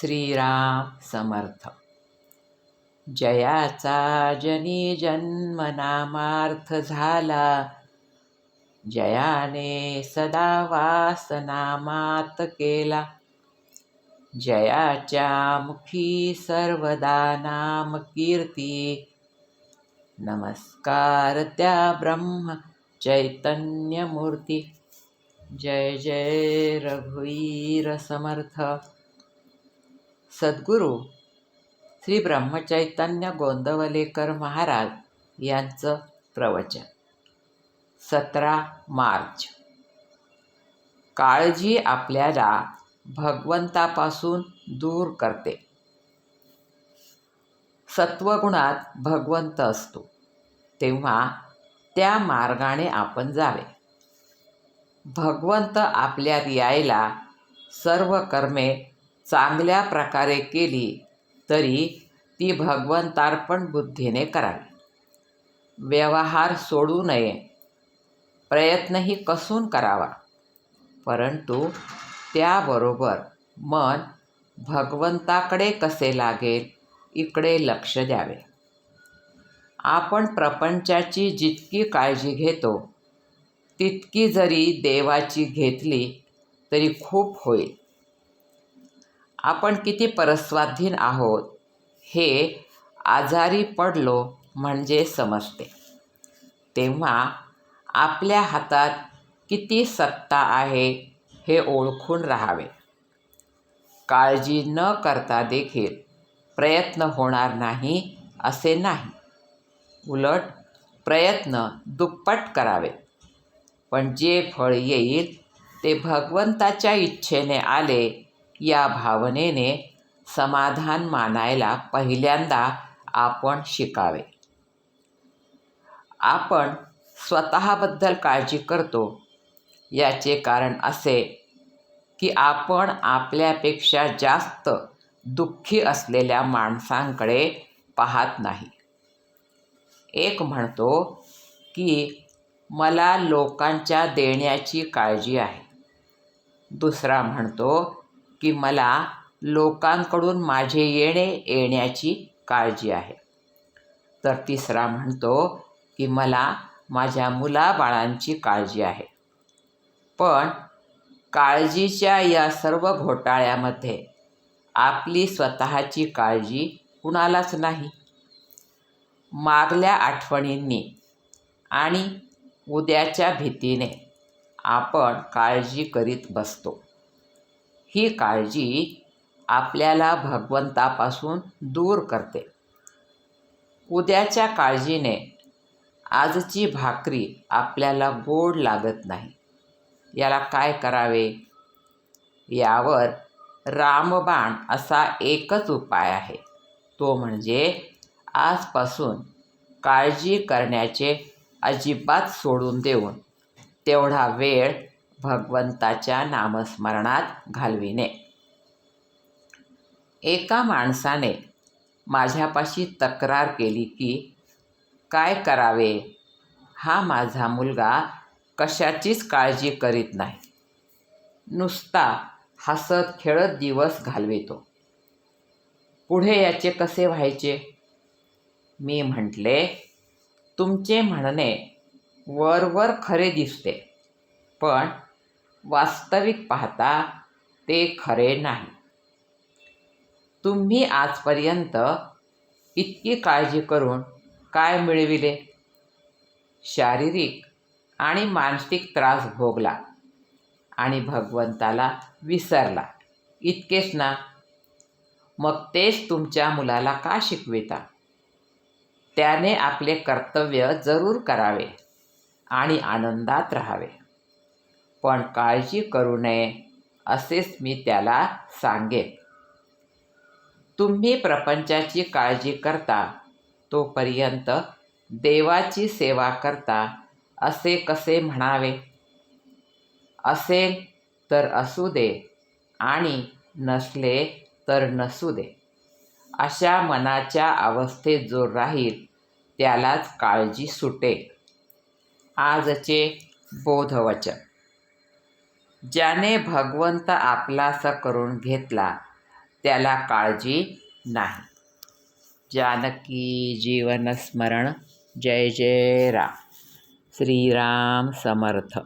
श्रीराम समर्थ जयाचा जनी जन्म नामार्थ झाला। जयाने सदा वास नामात केला। जयाच्या मुखी सर्वदा नाम कीर्ती। नमस्कार त्या ब्रह्म चैतन्यमूर्ती। जय जय रघुवीर समर्थ। सद्गुरू श्री ब्रह्मचैतन्य गोंदवलेकर महाराज यांचं प्रवचन. सतरा मार्च. काळजी आपल्याला भगवंतापासून दूर करते. सत्वगुणात भगवंत असतो. तेव्हा त्या मार्गाने आपण जावे. भगवंत आपल्यात यायला सर्व कर्मे चांगल्या प्रकारे केली तरी ती भगवंतार्पण बुद्धीने करावी. व्यवहार सोडू नये. प्रयत्नही कसून करावा. परंतु त्याबरोबर मन भगवंताकडे कसे लागेल इकडे लक्ष द्यावे. आपण प्रपंचाची जितकी काळजी घेतो तितकी जरी देवाची घेतली तरी खूप होईल. आपण किती परस्वाधीन आहोत हे आजारी पडलो म्हणजे समजते. तेव्हा आपल्या हातात किती सत्ता आहे हे ओळखून राहावे. काळजी न करता देखील प्रयत्न होणार नाही असे नाही. उलट प्रयत्न दुप्पट करावे. पण जे फळ येईल ते भगवंताच्या इच्छेने आले या भावनेने समाधान मानायला पहिल्यांदा आपण शिकावे. आपण स्वतःबद्दल काळजी करतो. याचे कारण असे की आपण आपल्यापेक्षा जास्त दुःखी असलेल्या माणसांकडे पाहत नाही. एक म्हणतो की मला लोकांच्या देण्याची काळजी आहे. दुसरा म्हणतो की मला लोकांकडून माझे येणे येण्याची काळजी आहे. तर तिसरा म्हणतो की मला माझ्या मुलाबाळांची काळजी आहे. पण काळजीच्या या सर्व घोटाळ्यामध्ये आपली स्वतःची काळजी कुणालाच नाही. मागल्या आठवणींनी आणि उद्याच्या भीतीने आपण काळजी करीत बसतो. ही काळजी आपल्याला भगवंतापासून दूर करते. उद्याच्या काळजीने आजची भाकरी आपल्याला गोड लागत नाही. याला काय करावे? यावर रामबाण असा एकच उपाय आहे. तो म्हणजे आजपासून काळजी करण्याचे अजिबात सोडून देऊन तेवढा वेळ भगवंताच्या नामस्मरणात घालविणे. एका माणसाने माझ्यापाशी तक्रार केली की काय करावे? हा माझा मुलगा कशाचीच काळजी करीत नाही. नुसता हसत खेळत दिवस घालवितो. पुढे याचे कसे व्हायचे? मी म्हटले तुमचे म्हणणे वरवर खरे दिसते. पण वास्तविक पाहता ते खरे नाही. तुम्ही आजपर्यंत इतकी काळजी करून काय मिळविले? शारीरिक आणि मानसिक त्रास भोगला आणि भगवंताला विसरला. इतकेच ना? मग तेच तुमच्या मुलाला का शिकविता? त्याने आपले कर्तव्य जरूर करावे आणि आनंदात राहावे. पण काळजी करू नये असेच मी त्याला सांगेन. तुम्ही प्रपंचाची काळजी करता तोपर्यंत देवाची सेवा करता असे कसे म्हणावे? असेल तर असू दे आणि नसले तर नसू दे. अशा मनाच्या अवस्थेत जो राहील त्यालाच काळजी सुटेल. आजचे बोधवचन. ज्याने भगवंत आपलासा करून घेतला त्याला काळजी नाही. जानकी जीवनस्मरण जय जय राम. श्रीराम समर्थ.